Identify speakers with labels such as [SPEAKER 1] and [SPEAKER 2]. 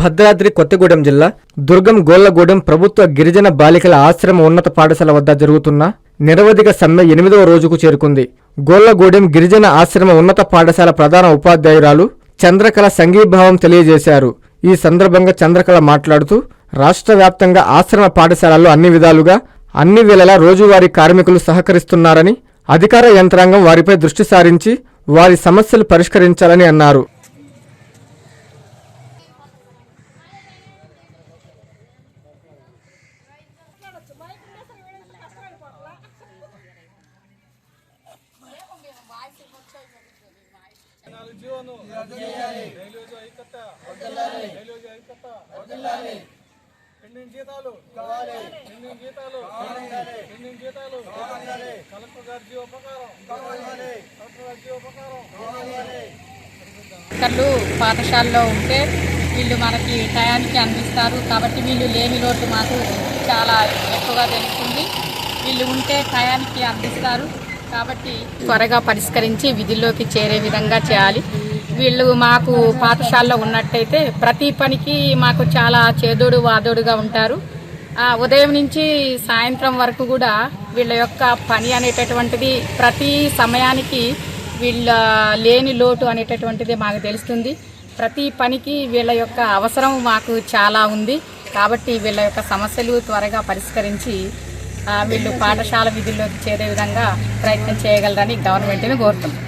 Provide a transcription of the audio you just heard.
[SPEAKER 1] భద్రాద్రి కొత్తగూడెం జిల్లా దుర్గం గోళ్ళగూడెం ప్రభుత్వ గిరిజన బాలికల ఆశ్రమ ఉన్నత పాఠశాల వద్ద జరుగుతున్న నిరవధిక సమ్మె ఎనిమిదవ రోజుకు చేరుకుంది. గోళ్ళగూడెం గిరిజన ఆశ్రమ ఉన్నత పాఠశాల ప్రధాన ఉపాధ్యాయురాలు చంద్రకళ సంఘీభావం తెలియజేశారు. ఈ సందర్భంగా చంద్రకళ మాట్లాడుతూ రాష్ట్ర వ్యాప్తంగా ఆశ్రమ పాఠశాలల్లో అన్ని విధాలుగా అన్ని వేళలా రోజువారీ కార్మికులు సహకరిస్తున్నారని అధికార యంత్రాంగం వారిపై దృష్టి సారించి వారి సమస్యలు పరిష్కరించాలని అన్నారు.
[SPEAKER 2] జీవను రైల్వేజు ఐకత రైల్వేజు ఐకత పెండింగ్ జీతాలు. పెండింగ్ జీతాలు. పెండింగ్ జీతాలు. కలెక్టర్ గారి జీవోపకారం కలెక్టర్ గారి జీవోపకారం
[SPEAKER 3] వర్కర్లు పాఠశాలలో ఉంటే వీళ్ళు మనకి టయానికి అందిస్తారు. కాబట్టి వీళ్ళు లేని లోటు మాకు చాలా ఎక్కువగా తెలుస్తుంది. వీళ్ళు ఉంటే టయానికి అందిస్తారు. కాబట్టి త్వరగా పరిష్కరించి విధుల్లోకి చేరే విధంగా చేయాలి. వీళ్ళు మాకు పాఠశాలలో ఉన్నట్టయితే ప్రతి పనికి మాకు చాలా చేదోడు వాదోడుగా ఉంటారు. ఆ, ఉదయం నుంచి సాయంత్రం వరకు కూడా వీళ్ళ యొక్క పని అనేటటువంటిది ప్రతి సమయానికి వీళ్ళ లేని లోటు అనేటటువంటిది మాకు తెలుస్తుంది. ప్రతి పనికి వీళ్ళ యొక్క అవసరం మాకు చాలా ఉంది. కాబట్టి వీళ్ళ యొక్క సమస్యలు త్వరగా పరిష్కరించి వీళ్ళు పాఠశాల విధుల్లోకి చేరే విధంగా ప్రయత్నం చేయగలరని గవర్నమెంట్ని కోరుతున్నాం